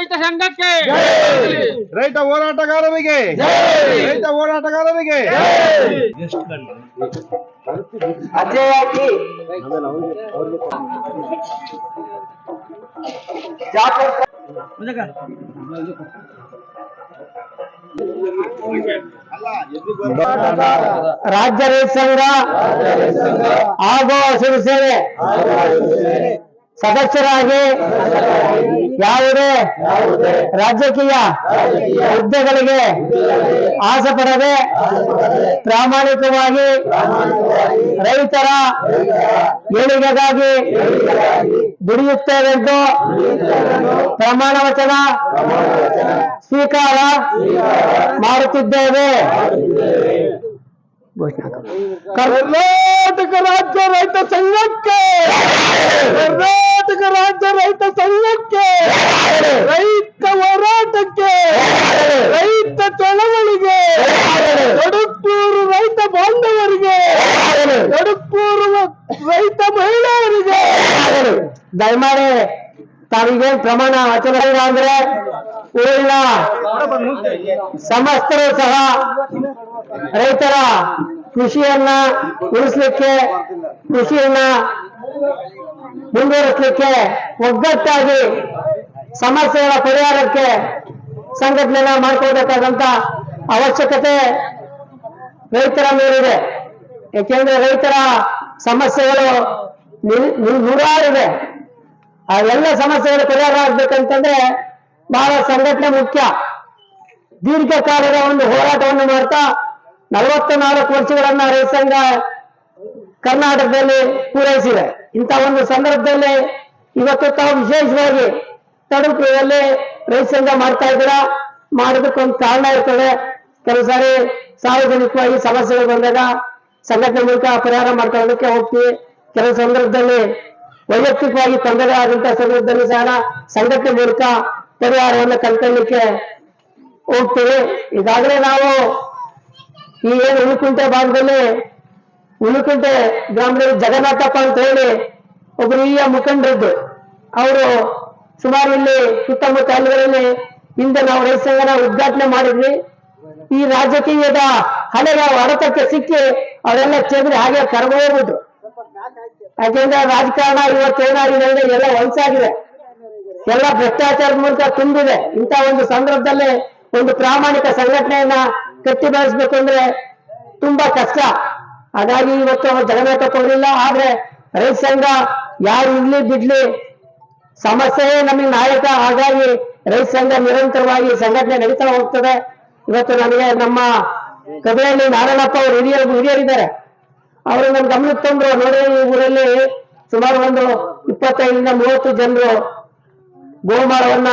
ಸಂಘಕ್ಕೆ ಕರ್ನಾಟಕ ರಾಜ್ಯ ರೈತ ಸಂಘಕ್ಕೆ. ರೈತ ಹೋರಾಟಗಾರರಿಗೆ. ರೈತ ಹೋರಾಟಗಾರರಿಗೆ. ಅಜಯ್ ಹಾಕಿ ಜಾಫರ್ ರಾಜ್ಯ ರೈತ ಸಂಘ ಹಾಗೂ ಹಸಿರು ಸೇವೆ ಸದಸ್ಯರಾಗಿ ಯಾವುದೇ ರಾಜಕೀಯ ಹುದ್ದೆಗಳಿಗೆ ಆಸೆ ಪಡದೆ ಪ್ರಾಮಾಣಿಕವಾಗಿ ರೈತರ ಏಳಿಗೆಗಾಗಿ ದುಡಿಯುತ್ತೇವೆಂದು ಪ್ರಮಾಣ ವಚನ ಸ್ವೀಕಾರ ಮಾಡುತ್ತಿದ್ದೇವೆ. ಕರ್ನಾಟಕ ರಾಜ್ಯ ರೈತ ಸಂಘಕ್ಕೆ, ಕರ್ನಾಟಕ ರಾಜ್ಯ ರೈತ ಸಂಘಕ್ಕೆ, ರೈತ ಹೋರಾಟಕ್ಕೆ, ರೈತ ಚಳವಳಿಗೆ ಕಡುಪೂರು ರೈತ ಬಾಂಧವರಿಗೆ ಕಡುಪೂರು ರೈತ ಮಹಿಳೆಯರಿಗೆ. ದಯಮಾಡಿ ತಾವೀಗೇನ್ ಪ್ರಮಾಣ ಆಚರಣೆ ಅಂದ್ರೆ ಊರಿನ ಸಮಸ್ತರು ಸಹ ರೈತರ ಕೃಷಿಯನ್ನ ಉಳಿಸ್ಲಿಕ್ಕೆ, ಕೃಷಿಯನ್ನ ಮುಂದುವರಿಸಲಿಕ್ಕೆ ಒಗ್ಗಟ್ಟಾಗಿ ಸಮಸ್ಯೆಗಳ ಪರಿಹಾರಕ್ಕೆ ಸಂಘಟನೆನ ಮಾಡ್ಕೊಳ್ಬೇಕಾದಂತ ಅವಶ್ಯಕತೆ ರೈತರ ಮೇಲಿದೆ. ಯಾಕೆಂದ್ರೆ ರೈತರ ಸಮಸ್ಯೆಗಳು ನೂರಾರಿದೆ ಆ ಎಲ್ಲ ಸಮಸ್ಯೆಗಳು ಪರಿಹಾರ ಆಗ್ಬೇಕಂತಂದ್ರೆ ಬಹಳ ಸಂಘಟನೆ ಮುಖ್ಯ. ದೀರ್ಘಕಾಲದ ಒಂದು ಹೋರಾಟವನ್ನು ಮಾಡ್ತಾ ನಲವತ್ತ ನಾಲ್ಕು ವರ್ಷಗಳನ್ನ ರೈತ ಸಂಘ ಕರ್ನಾಟಕದಲ್ಲಿ ಪೂರೈಸಿದೆ. ಇಂಥ ಒಂದು ಸಂದರ್ಭದಲ್ಲಿ ಇವತ್ತು ತಾವು ವಿಶೇಷವಾಗಿ ತಡುಪುರದಲ್ಲಿ ರೈತ ಸಂಘ ಮಾಡ್ತಾ ಇದ್ದೀರಾ? ಮಾಡೋದಕ್ಕೊಂದು ಕಾರಣ ಇರ್ತದೆ. ಕೆಲವು ಸಾರಿ ಸಾರ್ವಜನಿಕವಾಗಿ ಸಮಸ್ಯೆಗಳು ಬಂದಾಗ ಸಂಘಟನೆ ಮೂಲಕ ಪರಿಹಾರ ಮಾಡ್ಕೊಳ್ಳೋದಕ್ಕೆ ಹೋಗ್ತೀವಿ. ಕೆಲವು ಸಂದರ್ಭದಲ್ಲಿ ವೈಯಕ್ತಿಕವಾಗಿ ತೊಂದರೆ ಆದಂತಹ ಸಂದರ್ಭದಲ್ಲಿ ಸಹ ಸಂಘಟನೆ ಮೂಲಕ ಪರಿಹಾರವನ್ನು ಕಂಡುಕೊಳ್ಳಿಕ್ಕೆ ಹೋಗ್ತೀವಿ. ಇದಾದ್ರೆ ನಾವು ಈ ಏನು ಉಳುಕುಂಟೆ ಭಾಗದಲ್ಲಿ ಉಳುಕುಂಟೆ ಗ್ರಾಮದಲ್ಲಿ ಜಗನ್ನಾಥಪ್ಪ ಅಂತ ಹೇಳಿ ಒಬ್ರು ಹಿರಿಯ ಮುಖಂಡರದ್ದು. ಅವರು ಸುಮಾರು ಇಲ್ಲಿ ಸುತ್ತಮುತ್ತ ಹಳ್ಳಿಗಳಲ್ಲಿ ಹಿಂದೆ ನಾವು ರೈತ ಉದ್ಘಾಟನೆ ಮಾಡಿದ್ವಿ. ಈ ರಾಜಕೀಯದ ಹಳೆಯ ಹೊಡೆತಕ್ಕೆ ಸಿಕ್ಕಿ ಅವರೆಲ್ಲ ಚೆಂದ್ರೆ ಹಾಗೆ ಕರ್ಗೋಗ್ಬಿಟ್ರು ಯಾಕೆಂದ್ರೆ ರಾಜಕಾರಣ ಇವತ್ತೇನಾಗಿದೆ ಅಂದ್ರೆ ಎಲ್ಲ ವಯಸ್ಸಾಗಿದೆ ಎಲ್ಲ ಭ್ರಷ್ಟಾಚಾರದ ಮೂಲಕ ತುಂಬಿದೆ. ಇಂಥ ಒಂದು ಸಂದರ್ಭದಲ್ಲಿ ಒಂದು ಪ್ರಾಮಾಣಿಕ ಸಂಘಟನೆಯನ್ನ ಕಟ್ಟಿ ಬೆಳೆಸ್ಬೇಕು ಅಂದ್ರೆ ತುಂಬಾ ಕಷ್ಟ. ಹಾಗಾಗಿ ಇವತ್ತು ಜಗನ್ನಾಥ ಕೊಡಲಿಲ್ಲ ಆದ್ರೆ ರೈತ ಸಂಘ ಯಾರು ಇರ್ಲಿ ಬಿಡ್ಲಿ ಸಮಸ್ಯೆಯೇ ನಮಗೆ ನಾಯಕ. ಹಾಗಾಗಿ ರೈತ ಸಂಘ ನಿರಂತರವಾಗಿ ಸಂಘಟನೆ ನಡೀತಾ ಹೋಗ್ತದೆ. ಇವತ್ತು ನನಗೆ ನಮ್ಮ ಕಬಿಯಲ್ಲಿ ನಾರಾಯಣಪ್ಪ ಅವರು ಹಿರಿಯರು ಹಿರಿಯರಿದ್ದಾರೆ. ಅವರು ನನ್ನ ಗಮನಕ್ಕೆ ತಂದ್ರು. ನೋಡಿ, ಈ ಊರಲ್ಲಿ ಸುಮಾರು ಒಂದು ಇಪ್ಪತ್ತೈದರಿಂದ ಮೂವತ್ತು ಜನರು ಗೋಮಾಳವನ್ನ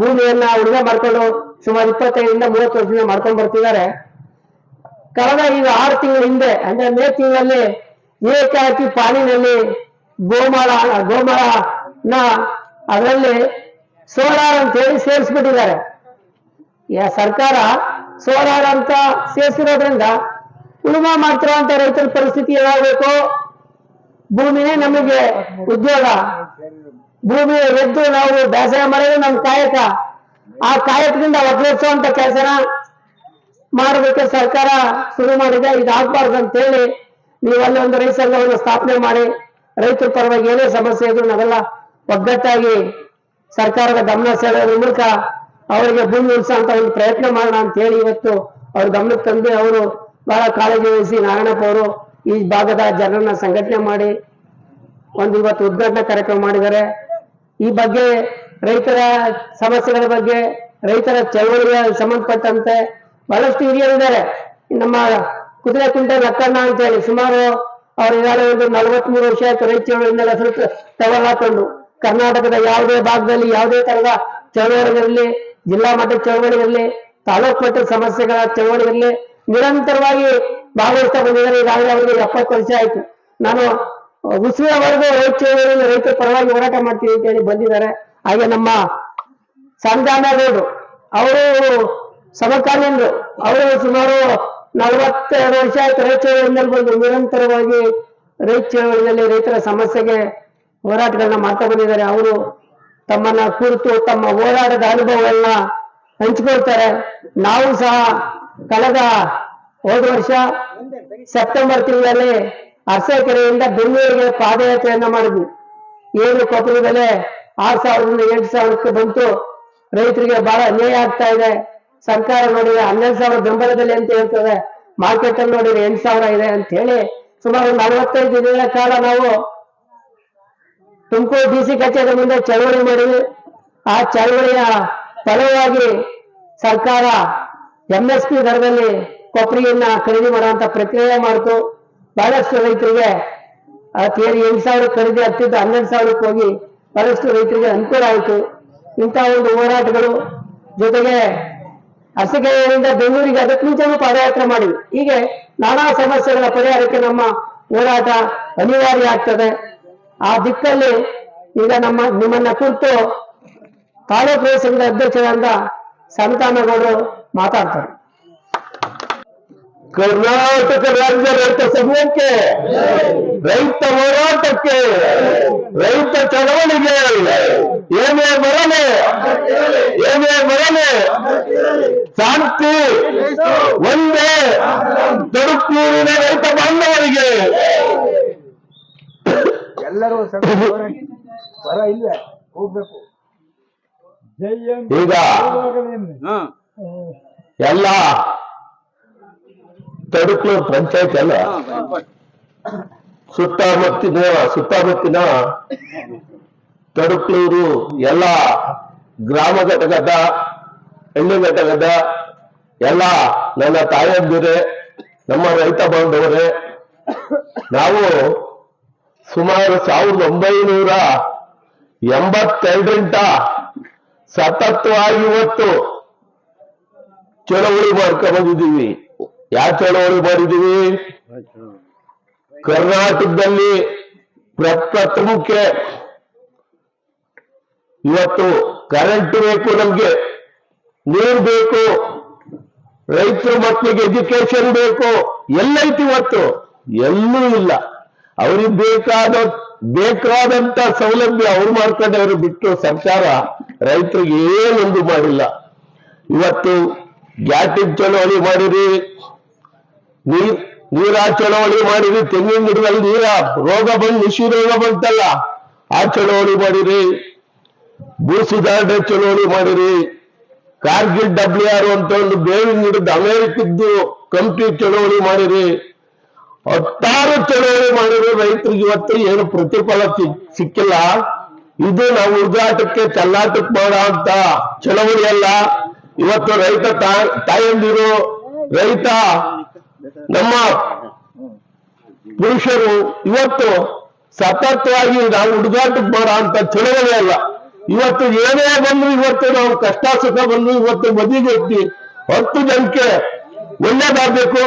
ಭೂಮಿಯನ್ನ ಉಳಿಮೆ ಮಾಡ್ಕೊಂಡು ಸುಮಾರು ಇಪ್ಪತ್ತೈದರಿಂದ ಮೂವತ್ತು ವರ್ಷದಿಂದ ಮಾಡ್ಕೊಂಡು ಬರ್ತಿದ್ದಾರೆ. ಕಳೆದ ಈಗ ಆರು ತಿಂಗಳ ಹಿಂದೆ, ಅಂದ್ರೆ ಮೇ ತಿಂಗಳಲ್ಲಿ ಏಕಾಕಿ ಪಾಲಿನಲ್ಲಿ ಗೋಮಾಳ ನ ಅದರಲ್ಲಿ ಸೋಲಾರ್ ಅಂತ ಹೇಳಿ ಸೇರಿಸ್ಬಿಟ್ಟಿದ್ದಾರೆ. ಸರ್ಕಾರ ಸೋಲಾರ್ ಅಂತ ಸೇರಿಸಿರೋದ್ರಿಂದ ಉಳುಮೆ ಮಾಡ್ತಿರುವಂತ ರೈತರ ಪರಿಸ್ಥಿತಿ ಏನಾಗಬೇಕು? ಭೂಮಿನೇ ನಮಗೆ ಉದ್ಯೋಗ. ಭೂಮಿ ಎದ್ದು ನಾವು ಬೇಸಾಯ ಮಾಡೋದು ನಮ್ಮ ಕಾಯಕ. ಆ ಕಾಯಕದಿಂದ ಅಂತ ಕೆಲಸನ ಮಾಡೋದಕ್ಕೆ ಸರ್ಕಾರ ಶುರು ಮಾಡಿದೆ. ಇದಾಗಬಾರ್ದು ಅಂತ ಹೇಳಿ ನೀವಲ್ಲಿ ಒಂದು ರೈತ ಸಂಘವನ್ನು ಸ್ಥಾಪನೆ ಮಾಡಿ, ರೈತರ ಪರವಾಗಿ ಏನೇ ಸಮಸ್ಯೆ ಇದ್ರು ನಾವೆಲ್ಲ ಒಗ್ಗಟ್ಟಾಗಿ ಸರ್ಕಾರದ ಗಮನ ಸೆಳೆಯೋದ್ರ ಮೂಲಕ ಅವರಿಗೆ ಭೂಮಿ ಉಳಿಸುವಂತ ಒಂದು ಪ್ರಯತ್ನ ಮಾಡೋಣ ಅಂತ ಹೇಳಿ ಇವತ್ತು ಅವ್ರ ಗಮನಕ್ಕೆ ತಂದು ಅವರು ಬಹಳ ಕಾಳಜಿ ವಹಿಸಿ ನಾರಾಯಣಪ್ಪ ಅವರು ಈ ಭಾಗದ ಜನರನ್ನ ಸಂಘಟನೆ ಮಾಡಿ ಒಂದು ಇವತ್ತು ಉದ್ಘಾಟನಾ ಕಾರ್ಯಕ್ರಮ ಮಾಡಿದ್ದಾರೆ. ಈ ಬಗ್ಗೆ ರೈತರ ಸಮಸ್ಯೆಗಳ ಬಗ್ಗೆ, ರೈತರ ಚಳವಳಿಗೆ ಸಂಬಂಧಪಟ್ಟಂತೆ ಬಹಳಷ್ಟು ಹಿರಿಯರಿದ್ದಾರೆ. ನಮ್ಮ ಕುದುರೆ ಕುಂಟೆ ಲಕ್ಕಣ್ಣ ಅಂತ ಹೇಳಿ ಸುಮಾರು ಅವ್ರು ಈಗಾಗಲೇ ಒಂದು ನಲವತ್ಮೂರು ವರ್ಷ ಆಯ್ತು ರೈತ ಚಳವಳಿಯಿಂದ ಹೆಸರು ತಗೊಂಡು ಹಾಕೊಂಡು ಕರ್ನಾಟಕದ ಯಾವುದೇ ಭಾಗದಲ್ಲಿ ಯಾವುದೇ ತರಹದ ಚಳವಳಿಗಳಲ್ಲಿ ಜಿಲ್ಲಾ ಮಟ್ಟದ ಚಳವಳಿಗಳಲ್ಲಿ ತಾಲೂಕು ಮಟ್ಟದ ಸಮಸ್ಯೆಗಳ ಚಳವಳಿಯಲ್ಲಿ ನಿರಂತರವಾಗಿ ಭಾಗವಹಿಸ್ತಾ ಬಂದಿದ್ದಾರೆ. ಈಗಾಗಲೇ ಅವರಿಗೆ ಎಪ್ಪತ್ತು ವರ್ಷ ಆಯ್ತು. ನಾನು ಉಸಿರವರೆಗೂ ರೈತ ರೈತರ ಪರವಾಗಿ ಹೋರಾಟ ಮಾಡ್ತೀವಿ ಅಂತ ಹೇಳಿ ಬಂದಿದ್ದಾರೆ. ಹಾಗೆ ನಮ್ಮ ಸಂಧಾನಗೌಡರು ಅವರು ಸಮಕಾಲೀನರು ಅವರು ಸುಮಾರು ನಲವತ್ತೆರಡು ವರ್ಷ ಆಯ್ತು ರೈತ ಚಳವಳಿಯಲ್ಲಿ ಬಂದು ನಿರಂತರವಾಗಿ ರೈತ ಚಳವಳಿಯಲ್ಲಿ ರೈತರ ಸಮಸ್ಯೆಗೆ ಹೋರಾಟಗಳನ್ನ ಮಾಡ್ತಾ ಬಂದಿದ್ದಾರೆ. ಅವರು ತಮ್ಮನ್ನ ಕುರಿತು, ತಮ್ಮ ಹೋರಾಟದ ಅನುಭವಗಳನ್ನ ಹಂಚಿಕೊಳ್ತಾರೆ. ನಾವು ಸಹ ಕಳೆದ ಹೋದ ವರ್ಷ ಸೆಪ್ಟೆಂಬರ್ ತಿಂಗಳಲ್ಲಿ ಅರಸೀಕೆರೆಯಿಂದ ಬೆಂಗಳೂರಿಗೆ ಪಾದಯಾತ್ರೆಯನ್ನ ಮಾಡಿದ್ವಿ. ಏನು ಕೊಬ್ಬರಿ ಬೆಲೆ ಆರು ಸಾವಿರದಿಂದ ಎಂಟು ಸಾವಿರಕ್ಕೆ ಬಂತು. ರೈತರಿಗೆ ಬಹಳ ಅನ್ಯಾಯ ಆಗ್ತಾ ಇದೆ. ಸರ್ಕಾರ ನೋಡಿದ್ರೆ ಹನ್ನೆರಡು ಸಾವಿರ ಬೆಂಬಲ ಬೆಲೆ ಅಂತ ಹೇಳ್ತದೆ. ಮಾರ್ಕೆಟ್ ಅಲ್ಲಿ ನೋಡಿದ್ರೆ ಎಂಟು ಸಾವಿರ ಇದೆ ಅಂತ ಹೇಳಿ ಸುಮಾರು ನಲವತ್ತೈದು ದಿನಗಳ ಕಾಲ ನಾವು ತುಮಕೂರು ಡಿ ಸಿ ಕಚೇರಿ ಮುಂದೆ ಚಳವಳಿ ಮಾಡಿದ್ವಿ. ಆ ಚಳವಳಿಯ ಫಲವಾಗಿ ಸರ್ಕಾರ ಎಂ ಪಿ ದರದಲ್ಲಿ ಕೊಬ್ಬರಿಯನ್ನ ಖರೀದಿ ಮಾಡುವಂತ ಪ್ರಕ್ರಿಯೆ ಮಾಡಿತು. ಬಹಳಷ್ಟು ರೈತರಿಗೆ, ಆ ತೇರಿ ಎಂಟು ಸಾವಿರ ಖರೀದಿ ಆಗ್ತಿದ್ದು ಹನ್ನೆರಡು ಸಾವಿರಕ್ಕೆ ಹೋಗಿ ಬಹಳಷ್ಟು ರೈತರಿಗೆ ಅನುಕೂಲ ಆಯಿತು. ಇಂಥ ಒಂದು ಹೋರಾಟಗಳು ಜೊತೆಗೆ ಹಸಿಗೆಯಿಂದ ಬೆಂಗಳೂರಿಗೆ ಅದಕ್ಕೆ ಮುಂಚೆನೂ ಪಾದಯಾತ್ರೆ ಮಾಡಿ ಹೀಗೆ ನಾನಾ ಸಮಸ್ಯೆಗಳ ಪರಿಹಾರಕ್ಕೆ ನಮ್ಮ ಹೋರಾಟ ಅನಿವಾರ್ಯ ಆಗ್ತದೆ. ಆ ದಿಕ್ಕಲ್ಲಿ ಈಗ ನಮ್ಮ, ನಿಮ್ಮನ್ನ ಕುರಿತು ತಾಲೂಕು ಸಂಘದ ಅಧ್ಯಕ್ಷರಾದ ಸಂತಾನಗೌಡರು ಮಾತಾಡ್ತಾರೆ. ಕರ್ನಾಟಕ ರಾಜ್ಯ ರೈತ ಸಂಘಕ್ಕೆ ರೈತ ಹೋರಾಟಕ್ಕೆ ರೈತ ಚಳವಳಿಗೆ ಏನೇ ಬರಲಿ ಏನೇ ಬರಲಿ ಶಾಂತಿ ಒಂದೇ ತಡುಪೂರಿನ ರೈತ ಬಾಂಧವರಿಗೆ. ಎಲ್ಲರೂ ಬರ ಇಲ್ಲ ಹೋಗ್ಬೇಕು. ಈಗ ಎಲ್ಲ ತಡುಪೂರು ಪಂಚಾಯತ್ ಅಲ್ಲ. ಸುತ್ತಮುತ್ತಿನ ಸುತ್ತಮುತ್ತಿನ ತಡುಕ್ಲೂರು ಎಲ್ಲ ಗ್ರಾಮ ಘಟಕದ ಹೆಣ್ಣು ಘಟಕದ ಎಲ್ಲ ನನ್ನ ತಾಯಂದಿರೇ ನಮ್ಮ ರೈತ ಬಾಂಧವರೇ ನಾವು ಸುಮಾರು ಸಾವಿರದ ಒಂಬೈನೂರ ಎಂಬತ್ತೆರಡರಿಂದ ಸತತವಾಗಿ ಇವತ್ತು ಚಳವಳಿ ಮಾಡ್ಕೊಂಡು ಬಂದಿದ್ದೀವಿ. ಯಾವ ಚಳವಳಿ ಮಾಡಿದೀವಿ ಕರ್ನಾಟಕದಲ್ಲಿ ಪ್ರಪ್ರಥಮಕ್ಕೆ ಇವತ್ತು ಕರೆಂಟ್ ಬೇಕು ನಮ್ಗೆ, ನೀರು ಬೇಕು, ರೈತರ ಮಕ್ಕಳಿಗೆ ಎಜುಕೇಶನ್ ಬೇಕು ಎಲ್ಲೈತಿ ಇವತ್ತು, ಎಲ್ಲೂ ಇಲ್ಲ. ಅವ್ರಿಗೆ ಬೇಕಾದ, ಬೇಕಾದಂತ ಸೌಲಭ್ಯ ಅವ್ರು ಮಾಡ್ಕೊಂಡವ್ರು ಬಿಟ್ಟು ಸರ್ಕಾರ ರೈತರಿಗೆ ಏನೊಂದು ಮಾಡಿಲ್ಲ. ಇವತ್ತು ಗ್ಯಾಟಿಂಗ್ ಚಳವಳಿ ಮಾಡಿರಿ ನೀರ್ ನೀರ ಚಳವಳಿ ಮಾಡಿರಿ, ತೆಂಗಿನ ಗಿಡದಲ್ಲಿ ನೀರ, ರೋಗ ಬಂದು, ನಿಶೀ ರೋಗ ಬಂತಲ್ಲ, ಆ ಚಳವಳಿ ಮಾಡಿರಿ. ಭೂ ಸುಧಾರಣೆ ಚಳವಳಿ ಮಾಡಿರಿ. ಕಾರ್ಗಿಲ್ ಡಬ್ಲ್ಯೂ ಆರ್ ಅಂತ ಒಂದು ಬೇವಿನ ಗಿಡದ ಅಮೆರಿಕದ್ದು ಕಂಪ್ನಿ ಚಳವಳಿ ಮಾಡಿರಿ. ಹತ್ತಾರು ಚಳವಳಿ ಮಾಡಿದ್ರೆ ರೈತರಿಗೆ ಇವತ್ತು ಏನು ಪ್ರತಿಫಲ ಸಿಕ್ಕಿಲ್ಲ. ಇದು ನಾವು ಉದ್ಘಾಟಕ್ಕೆ ಚಲ್ಲಾಟಕ್ಕೆ ಮಾಡೋ ಅಂತ ಚಳವಳಿ ಅಲ್ಲ. ಇವತ್ತು ರೈತ ತಾಯಂದಿರು, ರೈತ ನಮ್ಮ ಪುರುಷರು ಇವತ್ತು ಸತತವಾಗಿ ನಾವು ಹುಡುಗಾಟಕ್ಕೆ ಮಾಡೋ ಅಂತ ಚಳವಳಿ ಅಲ್ಲ. ಇವತ್ತು ಏನೇ ಬಂದ್ರು ಇವತ್ತು ನಾವು ಕಷ್ಟ ಸುಖ ಬಂದ್ರು ಇವತ್ತು ಬದಿಗೆತ್ತಿ ಹತ್ತು ಜನಕ್ಕೆ ಒಳ್ಳೇದಾಗಬೇಕು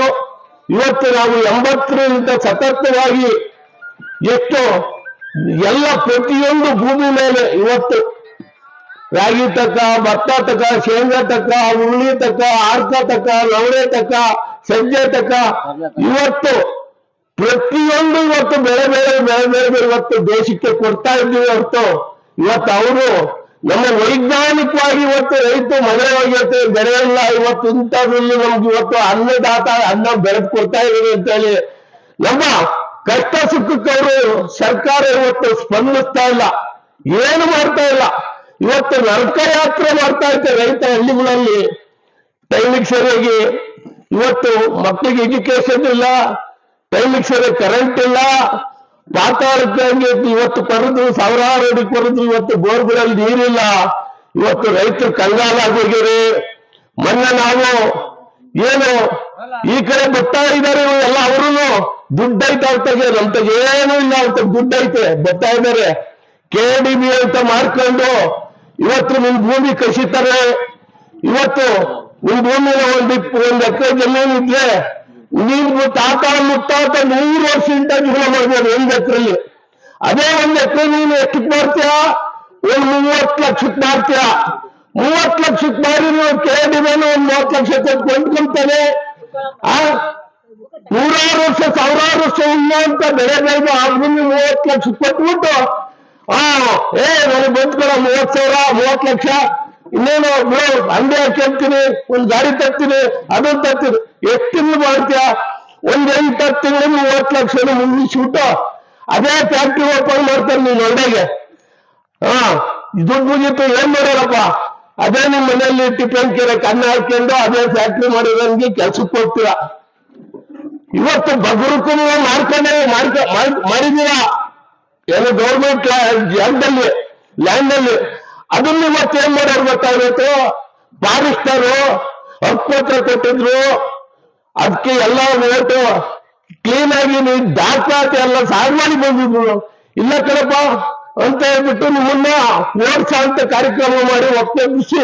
ಇವತ್ತು ನಾವು ಎಂಬತ್ತರಿಂದ ಸತತವಾಗಿ ಎಷ್ಟು ಎಲ್ಲ ಪ್ರತಿಯೊಂದು ಭೂಮಿ ಮೇಲೆ ಇವತ್ತು ರಾಗಿ ತಕ್ಕ, ಭತ್ತ ತಕ್ಕ, ಶೇಂಗಾ ತಕ್ಕ, ಹುರುಳಿ ತಕ್ಕ, ಆರ್ಕ ತಕ್ಕ, ಲವಣೆ ತಕ್ಕ ಸಜ್ಜೆ ತಕ್ಕ ಇವತ್ತು ಪ್ರತಿಯೊಂದು ಇವತ್ತು ಬೆಳೆ ಬೆಳೆ ಬೆಳೆ ಬೆಳೆ ಇವತ್ತು ದೇಶಕ್ಕೆ ಕೊಡ್ತಾ ಇದ್ದೀವಿ ಹೊರತು. ಇವತ್ತು ಅವರು ನಮ್ಮ ವೈಜ್ಞಾನಿಕವಾಗಿ ಇವತ್ತು ರೈತ ಮನೆ ಹೋಗಿರ್ತಾರೆ ಬೆಳೆ ಇಲ್ಲ, ಇವತ್ತು ಇಂಥದ್ರಲ್ಲಿ ನಮ್ಗೆ ಇವತ್ತು ಅನ್ನದಾತ ಅನ್ನ ಬೆಳೆದು ಕೊಡ್ತಾ ಇದ್ದೀವಿ ಅಂತ ಹೇಳಿ. ನಮ್ಮ ಕಷ್ಟ ಸುಖಕ್ಕವರು ಸರ್ಕಾರ ಇವತ್ತು ಸ್ಪಂದಿಸ್ತಾ ಇಲ್ಲ. ಏನು ಮಾಡ್ತಾ ಇಲ್ಲ. ಇವತ್ತು ನರಕ ಯಾತ್ರೆ ಮಾಡ್ತಾ ಇದ್ದೆ ರೈತ ಹಳ್ಳಿಗಳಲ್ಲಿ, ಟೈಮಿಗೆ ಸರಿಯಾಗಿ ಇವತ್ತು ಮಕ್ಕಳಿಗೆ ಎಜುಕೇಶನ್ ಇಲ್ಲ ಟೈಮಿಗೆ ಸರಿ ಕರೆಂಟ್ ಇಲ್ಲ ವಾತಾವರಣಕ್ಕೆ ಇವತ್ತು ಕೊರೆದು ಸಾವಿರಾರು ಅಡಿ ಕೊರೆದು ಇವತ್ತು ಬೋರ್ಗಳಲ್ಲಿ ನೀರಿಲ್ಲ. ಇವತ್ತು ರೈತರು ಕಂಗಾಲಾಗಿ ಹೋಗ್ಯಾರೆ ಮೊನ್ನೆ ನಾವು ಏನು ಈ ಕಡೆ ಬರ್ತಾ ಇದ್ದಾರೆ ಎಲ್ಲ ಅವರು ದುಡ್ಡು ಐತೆ ಅವ್ರ ಏನು ನಮ್ ಏನೂ ಇಲ್ಲ ದುಡ್ಡೈತೆ ದುಡ್ಡು ಐತೆ ಬರ್ತಾ ಇದ್ದಾರೆ. ಕೆ ಡಿ ಬಿ ಅಂತ ಮಾಡ್ಕೊಂಡು ಇವತ್ತು ನಿಮ್ ಭೂಮಿ ಕಸಿತಾರೆ. ಇವತ್ತು ನಿಮ್ ಭೂಮಿ ಒಂದು ಒಂದು ಎಕರೆ ಜಮೀನು ಇದ್ರೆ ನೀನು ತಾತ ಮುತ್ತಾತ ನೂರು ವರ್ಷದಿಂದ ಜೀವನ ಮಾಡ್ಬೋದು ಒಂದು ಎಕರೆಲಿ ಅದೇ ಒಂದು ಎಕರೆ ನೀನು ಎಷ್ಟಕ್ಕೆ ಮಾಡ್ತೀಯ ಒಂದ್ ಮೂವತ್ತು ಲಕ್ಷಕ್ಕೆ ಮಾಡ್ತೀಯ ಮೂವತ್ತು ಲಕ್ಷಕ್ಕೆ ಮಾರಿ ನೀವು ಕೆ ಡಿ ಒಂದ್ ಮೂವತ್ತು ಲಕ್ಷ ಕೊಂಡ್ಕೊಂತಾನೆ. ಆ? ನೂರಾರು ವರ್ಷ, ಸಾವಿರಾರು ವರ್ಷ ಇಲ್ಲ ಅಂತ ಬೆಳೆ ಬೆಳೆದು ಆ ಭೂಮಿ ಮೂವತ್ತು ಲಕ್ಷ ಕೊಟ್ಬಿಟ್ಟು, ಆ, ಏ, ನನಗೆ ಬಂದ್ಕೊಳ ಮೂವತ್ತು ಸಾವಿರ, ಮೂವತ್ತು ಲಕ್ಷ. ಇನ್ನೇನು ಅಂಗಡಿ ಹಾಕ್ತೀನಿ ಒಂದ್ ಗಾಡಿ ತರ್ತೀನಿ ಅದನ್ನ ತರ್ತೀನಿ. ಎಷ್ಟು ತಿಂಗಳು ಮಾಡ್ತೀಯ? ಒಂದ್ ಹತ್ತು ತಿಂಗಳು ಮೂವತ್ ಲಕ್ಷ ಮುಗಿಸ್ಬಿಟ್ಟು ಅದೇ ಫ್ಯಾಕ್ಟ್ರಿ ಓಪನ್ ಮಾಡ್ತಾರೆ ನೀನ್ ಒಳ್ಳೆಗೆ. ಹಾ ದುಡ್ಡು ಮುಗೀತು, ಏನ್ ಮಾಡೋರಪ್ಪ? ಅದೇ ನಿಮ್ ಮನೆಯಲ್ಲಿ ಟಿಫನ್ ಕೆರೆ, ಕಣ್ಣು ಹಾಕೊಂಡು ಅದೇ ಫ್ಯಾಕ್ಟ್ರಿ ಮಾಡಿದಂಗೆ ಕೆಲ್ಸಕ್ಕೆ ಹೋಗ್ತೀರಾ? ಇವತ್ತು ಬಗುರುಕು ನೀವು ಮಾಡ್ಕೊಂಡೆ, ಮಾಡ್ಕ, ಮಾಡ್- ಮಾಡಿದೀರಾ? ಏನು ಗೌರ್ಮೆಂಟ್ ಜಾಗದಲ್ಲಿ ಲ್ಯಾಂಡ್ ಅಲ್ಲಿ. ಅದನ್ನ ಇವತ್ತು ಏನ್ ಮಾಡೋರು ಇವತ್ತು ಬಾರಿಸ್ತಾರು ಹಕ್ಕುಪತ್ರ ಕೊಟ್ಟಿದ್ರು. ಅದಕ್ಕೆ ಎಲ್ಲ ಓಟು ಕ್ಲೀನ್ ಆಗಿ ನೀವು ದಾಖಲಾತಿ ಎಲ್ಲ ಸಾರ್ ಮಾಡಿ ಬಂದಿದ್ರು. ಇಲ್ಲ ಕಣಪ್ಪ, ಅಂತ ಹೇಳ್ಬಿಟ್ಟು ನಿಮ್ಮನ್ನ ಓಡ್ಸ ಅಂತ ಕಾರ್ಯಕ್ರಮ ಮಾಡಿ ಒಪ್ಪಿಸಿ,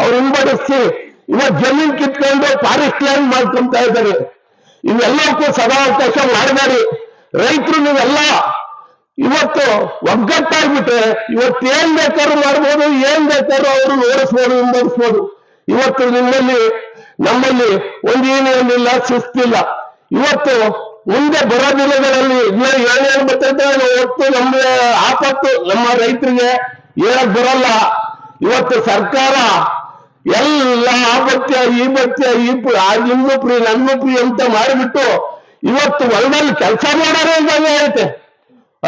ಅವ್ರು ಹಿಂಬಡಿಸಿ ಇವತ್ತು ಜಮೀನ್ ಕಿತ್ಕೊಂಡು ಫಾರೆಸ್ಟ್ ಲ್ಯಾಂಡ್ ಮಾಡ್ಕೊಂತ ಇದ್ದಾರೆ. ಇವೆಲ್ಲಕ್ಕೂ ಸದಾವಕಾಶ ಮಾಡಬೇಡಿ. ರೈತರು ನೀವೆಲ್ಲ ಇವತ್ತು ಒಗ್ಗಟ್ಟಾಗ್ಬಿಟ್ರೆ ಇವತ್ತು ಏನ್ ಬೇಕಾದ್ರೂ ಮಾಡ್ಬೋದು, ಏನ್ ಬೇಕಾದ್ರೂ ಅವರು ಓಡಿಸ್ಬೋದು ಹಿಂಬಡಿಸ್ಬೋದು ಇವತ್ತು ನಿಮ್ಮಲ್ಲಿ, ನಮ್ಮಲ್ಲಿ ಒಂದು ಏನೇನಿಲ್ಲ ಶಿಸ್ತಿಲ್ಲ ಇವತ್ತು ಮುಂದೆ ಬರೋ ದಿನಗಳಲ್ಲಿ ಏನೇನು ಬರ್ತೈತೆ ಇವತ್ತು ನಮ್ಗೆ ಆಪತ್ತು, ನಮ್ಮ ರೈತರಿಗೆ ಹೇಳಕ್ ಬರಲ್ಲ. ಇವತ್ತು ಸರ್ಕಾರ ಎಲ್ಲ ಆ ಭತ್ಯ ಈ ಭತ್ಯ ಈ ನಿಮ್ಮ ಆ ನನ್ನ ಪ್ರಿ ಅಂತ ಮಾಡಿಬಿಟ್ಟು ಇವತ್ತು ಹೊಲದಲ್ಲಿ ಕೆಲಸ ಮಾಡೋರೇ ಇದ್ದಂಗೆ ಐತೆ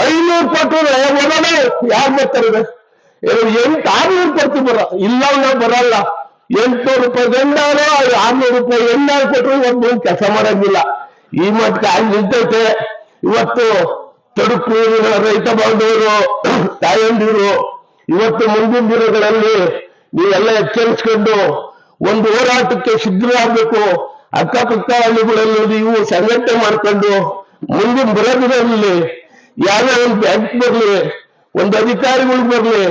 ಐನೂರು ಪಟ್ಟು ಒಡನೆ ಯಾರು ಬರ್ತಾರೆ ಎಂಟು ಆರ್ನೂರು ಕೊಟ್ಟು ಬರ. ಇಲ್ಲ ಬರಲ್ಲ. ಎಂಟ್ನೂರು ರೂಪಾಯಿ ಗಂಡಾರು ಆರ್ನೂರು ರೂಪಾಯಿ ಎಂದಾರು ಕೊಟ್ಟರು ಒಂದು ಕೆಲಸ ಮಾಡಂಗಿಲ್ಲ. ಈ ಮಟ್ಟ ಅಲ್ಲಿ ನಿಂತೈತೆ. ಇವತ್ತು ತಡುಕು ರೈತ ಬಾಂಧವರು, ತಾಯಂದಿರು, ಇವತ್ತು ಮುಂದಿನ ದಿನಗಳಲ್ಲಿ ನೀವೆಲ್ಲ ಎಚ್ಚರಿಸ್ಕೊಂಡು ಒಂದು ಹೋರಾಟಕ್ಕೆ ಸಿದ್ಧರಾಗಬೇಕು ಅಕ್ಕಪಕ್ಕ ಹಳ್ಳಿಗಳಲ್ಲಿ ನೀವು ಸಂಘಟನೆ ಮಾಡ್ಕೊಂಡು ಮುಂದಿನ ಬರೋದಿನಲ್ಲಿ ಯಾವ್ಯಾವ ಬ್ಯಾಂಕ್ ಬರ್ಲಿ, ಒಂದು ಅಧಿಕಾರಿಗಳು ಬರ್ಲಿ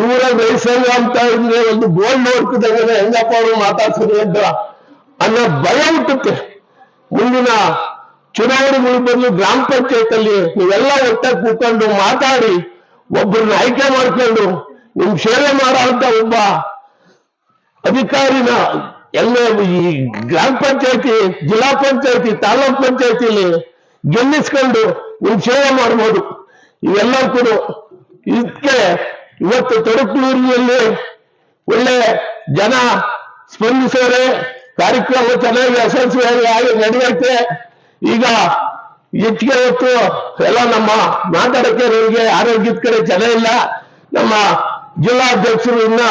ಇವರ ರೈಸಂಗ ಅಂತ ಇದ್ರೆ ಒಂದು ಗೋಲ್ಡ್ ನೋಡ್ತಿದ್ದಂಗೆ ಹೆಂಗಪ್ಪ ಅವರು ಮಾತಾಡ್ಸೋದು ಅಂತ ಅನ್ನೋ ಭಯ ಹುಟ್ಟುತ್ತೆ. ಮುಂದಿನ ಚುನಾವಣೆಗಳು ಬದಲು ಗ್ರಾಮ ಪಂಚಾಯತ್ ಅಲ್ಲಿ ನೀವೆಲ್ಲ ಒಟ್ಟಾಗಿ ಕೂತ್ಕೊಂಡು ಮಾತಾಡಿ ಒಬ್ಬರನ್ನ ಆಯ್ಕೆ ಮಾಡ್ಕೊಂಡು ನಿಮ್ ಸೇವೆ ಮಾಡೋ ಅಂತ ಒಬ್ಬ ಅಧಿಕಾರಿನ ಎಲ್ಲ ಈ ಗ್ರಾಮ ಪಂಚಾಯತಿ, ಜಿಲ್ಲಾ ಪಂಚಾಯತಿ, ತಾಲೂಕ್ ಪಂಚಾಯತಿಲಿ ಗೆಲ್ಲಿಸ್ಕೊಂಡು ನಿಮ್ ಮಾಡಬಹುದು ಇವೆಲ್ಲ ಕೂಡ ಇದಕ್ಕೆ ಇವತ್ತು ತೊಡಕೂರಿನಲ್ಲಿ ಒಳ್ಳೆ ಜನ ಸ್ಪಂದಿಸೋರೆ. ಕಾರ್ಯಕ್ರಮ ಚೆನ್ನಾಗಿ ಯಶಸ್ವಿಯಾಗಿ ನಡೆಯುತ್ತೆ ಈಗ ಹೆಚ್ಚಿಗೆ ಹೊತ್ತು ಎಲ್ಲ ನಮ್ಮ ಮಾತಾಡಕ್ಕೆ ಆರೋಗ್ಯದ ಕಡೆ ಚೆನ್ನಾಗಿಲ್ಲ ನಮ್ಮ ಜಿಲ್ಲಾಧ್ಯಕ್ಷರು ಇನ್ನ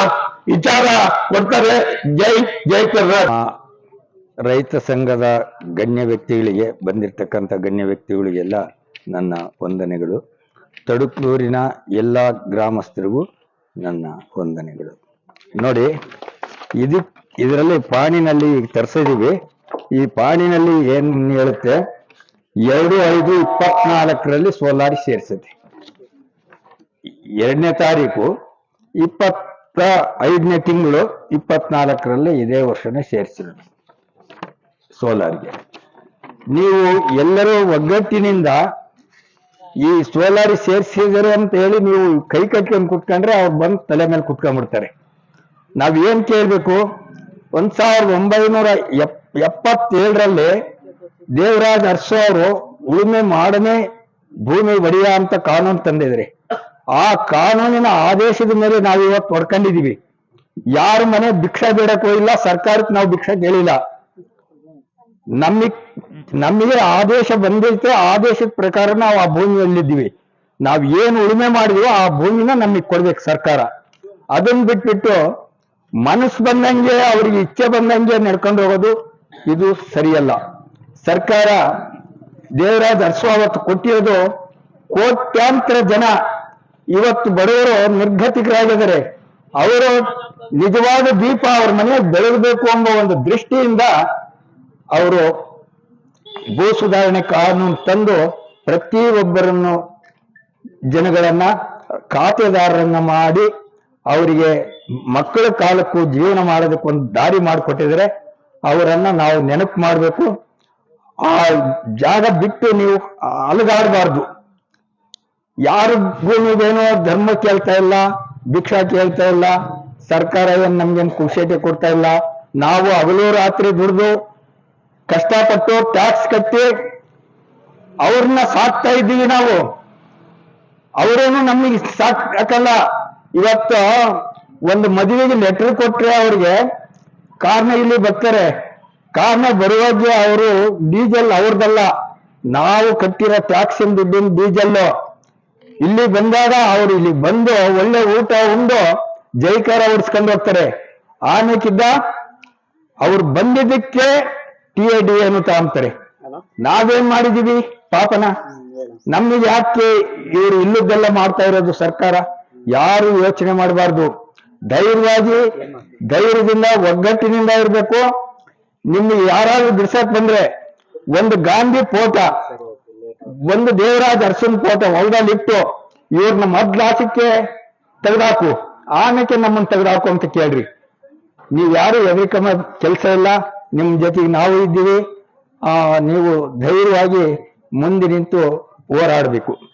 ವಿಚಾರ ಕೊಡ್ತಾರೆ. ಜೈ ಜೈ ಕರ್ನಾಟಕ. ರೈತ ಸಂಘದ ಗಣ್ಯ ವ್ಯಕ್ತಿಗಳಿಗೆ, ಬಂದಿರತಕ್ಕಂಥ ಗಣ್ಯ ವ್ಯಕ್ತಿಗಳಿಗೆಲ್ಲ ನನ್ನ ವಂದನೆಗಳು. ತಡುಕೂರಿನ ಎಲ್ಲ ಗ್ರಾಮಸ್ಥರಿಗೂ ನನ್ನ ವಂದನೆಗಳು. ನೋಡಿ, ಇದು, ಇದರಲ್ಲಿ ಪಾಣಿನಲ್ಲಿ ತರಿಸಿದೀವಿ. ಈ ಪಾಣಿನಲ್ಲಿ ಏನ್ ಹೇಳುತ್ತೆ? ಎರಡು ಐದು ಇಪ್ಪತ್ನಾಲ್ಕರಲ್ಲಿ ಸೋಲಾರ್ ಸೇರಿಸುತ್ತೆ ಎರಡನೇ ತಾರೀಕು ಇಪ್ಪತ್ತ ಐದನೇ ತಿಂಗಳು ಇಪ್ಪತ್ನಾಲ್ಕರಲ್ಲಿ ಇದೇ ವರ್ಷನೇ ಸೇರಿಸಿರೋದು ಸೋಲಾರ್ಗೆ. ನೀವು ಎಲ್ಲರೂ ಒಗ್ಗಟ್ಟಿನಿಂದ ಈ ಸೋಲಾರಿ ಸೇರಿಸಿದರೆ ಅಂತ ಹೇಳಿ ನೀವು ಕೈ ಕಟ್ಕೊಂಡು ಕುತ್ಕೊಂಡ್ರೆ ಅವ್ರು ಬಂದು ತಲೆ ಮೇಲೆ ಕುತ್ಕೊಂಡ್ಬಿಡ್ತಾರೆ. ನಾವ್ ಏನ್ ಕೇಳ್ಬೇಕು? ಒಂದ್ ಸಾವಿರದ ಒಂಬೈನೂರ ಎಪ್, ಎಪ್ಪತ್ತೇಳರಲ್ಲಿ ದೇವರಾಜ್ ಅರಸು ಅವರು ಉಳುಮೆ ಮಾಡನೆ ಭೂಮಿ ಬಡಿಯ ಅಂತ ಕಾನೂನು ತಂದಿದ್ರಿ. ಆ ಕಾನೂನಿನ ಆದೇಶದ ಮೇಲೆ ನಾವು ಇವತ್ತು ಹೊಡ್ಕೊಂಡಿದೀವಿ. ಯಾರ ಮನೆ ಭಿಕ್ಷೆ ಬೇಡಕ್ಕೂ ಇಲ್ಲ, ಸರ್ಕಾರಕ್ಕೆ ನಾವು ಭಿಕ್ಷೆ ಕೇಳಿಲ್ಲ. ನಮಿಗ್ ನಮಗೆ ಆದೇಶ ಬಂದೈತೆ ಆದೇಶದ ಪ್ರಕಾರ ನಾವು ಆ ಭೂಮಿಯಲ್ಲಿದ್ದೀವಿ. ನಾವು ಏನು ಉಳುಮೆ ಮಾಡಿದೀವೋ ಆ ಭೂಮಿನ ನಮಗೆ ಕೊಡ್ಬೇಕು ಸರ್ಕಾರ. ಅದನ್ನ ಬಿಟ್ಬಿಟ್ಟು ಮನಸ್ಸು ಬಂದಂಗೆ, ಅವ್ರಿಗೆ ಇಚ್ಛೆ ಬಂದಂಗೆ ನಡ್ಕೊಂಡು ಹೋಗೋದು ಇದು ಸರಿಯಲ್ಲ. ಸರ್ಕಾರ ದೇವರ ಅರಸು ಅವತ್ತು ಕೊಟ್ಟಿರೋದು ಕೋಟ್ಯಾಂತರ ಜನ ಇವತ್ತು ಬಡವರು ನಿರ್ಗತಿಕರಾಗಿದ್ದಾರೆ ಅವರು ನಿಜವಾದ ದೀಪ ಅವ್ರ ಮನೆಗೆ ಬೆಳಗಬೇಕು ಅನ್ನೋ ಒಂದು ದೃಷ್ಟಿಯಿಂದ ಅವರು ಭೂ ಸುಧಾರಣೆ ಕಾನೂನು ತಂದು ಪ್ರತಿಯೊಬ್ಬರನ್ನು ಜನಗಳನ್ನ ಖಾತೆದಾರರನ್ನ ಮಾಡಿ ಅವರಿಗೆ ಮಕ್ಕಳ ಕಾಲಕ್ಕೂ ಜೀವನ ಮಾಡೋದಕ್ಕೆ ಒಂದು ದಾರಿ ಮಾಡಿಕೊಟ್ಟಿದ್ರೆ ಅವರನ್ನ ನಾವು ನೆನಪು ಮಾಡಬೇಕು. ಆ ಜಾಗ ಬಿಟ್ಟು ನೀವು ಅಲಗಾಡಬಾರ್ದು. ಯಾರಿಗೂ ನೀವೇನೋ ಧರ್ಮ ಕೇಳ್ತಾ ಇಲ್ಲ, ಭಿಕ್ಷಾ ಕೇಳ್ತಾ ಇಲ್ಲ, ಸರ್ಕಾರ ಏನ್ ನಮ್ಗೇನು ಕುಶೇಟಿ ಕೊಡ್ತಾ ಇಲ್ಲ, ನಾವು ಹಗಲು ರಾತ್ರಿ ದುಡಿದು ಕಷ್ಟಪಟ್ಟು ಟ್ಯಾಕ್ಸ್ ಕಟ್ಟಿ ಅವ್ರನ್ನ ಸಾಕ್ತಾ ಇದ್ದೀವಿ ನಾವು. ಅವರೇನು ನಮಗೆ ಸಾಕಲ್ಲ ಇವತ್ತು ಒಂದು ಮದುವೆಗೆ ಲೆಟರ್ ಕೊಟ್ರೆ ಅವ್ರಿಗೆ ಕಾರ್ನ ಇಲ್ಲಿ ಬರ್ತಾರೆ. ಕಾರ್ನ ಬರುವಾಗ ಅವರು ಡೀಸೆಲ್ ಅವ್ರದಲ್ಲ. ನಾವು ಕಟ್ಟಿರೋ ಟ್ಯಾಕ್ಸ್ ದುಡ್ಡಿನ ಡೀಸೆಲ್. ಇಲ್ಲಿ ಬಂದಾಗ ಅವ್ರು ಇಲ್ಲಿ ಬಂದು ಒಳ್ಳೆ ಊಟ ಉಂಡು ಜೈಕಾರ ಹೊಡ್ಸ್ಕೊಂಡು ಹೋಗ್ತಾರೆ. ಆಮೇಕಿದ್ದ ಅವ್ರು ಬಂದಿದ್ದಕ್ಕೆ ಟಿ ಎ ಡಿ ಅನ್ನು ತಗೊಂತಾರೆ ನಾವೇನ್ ಮಾಡಿದೀವಿ? ಪಾಪನ? ನಮಗೆ ಯಾಕೆ ಇವರು ಇಲ್ಲದೆಲ್ಲ ಮಾಡ್ತಾ ಇರೋದು ಸರ್ಕಾರ? ಯಾರು ಯೋಚನೆ ಮಾಡಬಾರ್ದು? ಧೈರ್ಯವಾಗಿ ಧೈರ್ಯದಿಂದ ಒಗ್ಗಟ್ಟಿನಿಂದ ಇರಬೇಕು. ನಿಮ್ಗೆ ಯಾರಾದ್ರೂ ಬಿಡ್ಸಕ್ ಬಂದ್ರೆ ಒಂದು ಗಾಂಧಿ ಫೋಟೋ ಒಂದು ದೇವರಾಜ್ ಅರ್ಸನ್ ಫೋಟೋ ಹೊಲದಲ್ಲಿ ಇಟ್ಟು ಇವ್ರನ್ನ ಮೊದ್ಲಾಸಕ್ಕೆ ತೆಗೆದಾಕು. ಆಮೇಲೆ ನಮ್ಮನ್ನ ತೆಗೆದಾಕು ಅಂತ ಕೇಳ್ರಿ. ನೀವ್ ಯಾರು ಎದರಿಕಮ ಕೆಲಸ ಇಲ್ಲ? ನಿಮ್ ಜೊತೆಗೆ ನಾವು ಇದ್ದೀವಿ. ಆ ನೀವು ಧೈರ್ಯವಾಗಿ ಮುಂದೆ ನಿಂತು ಹೋರಾಡಬೇಕು.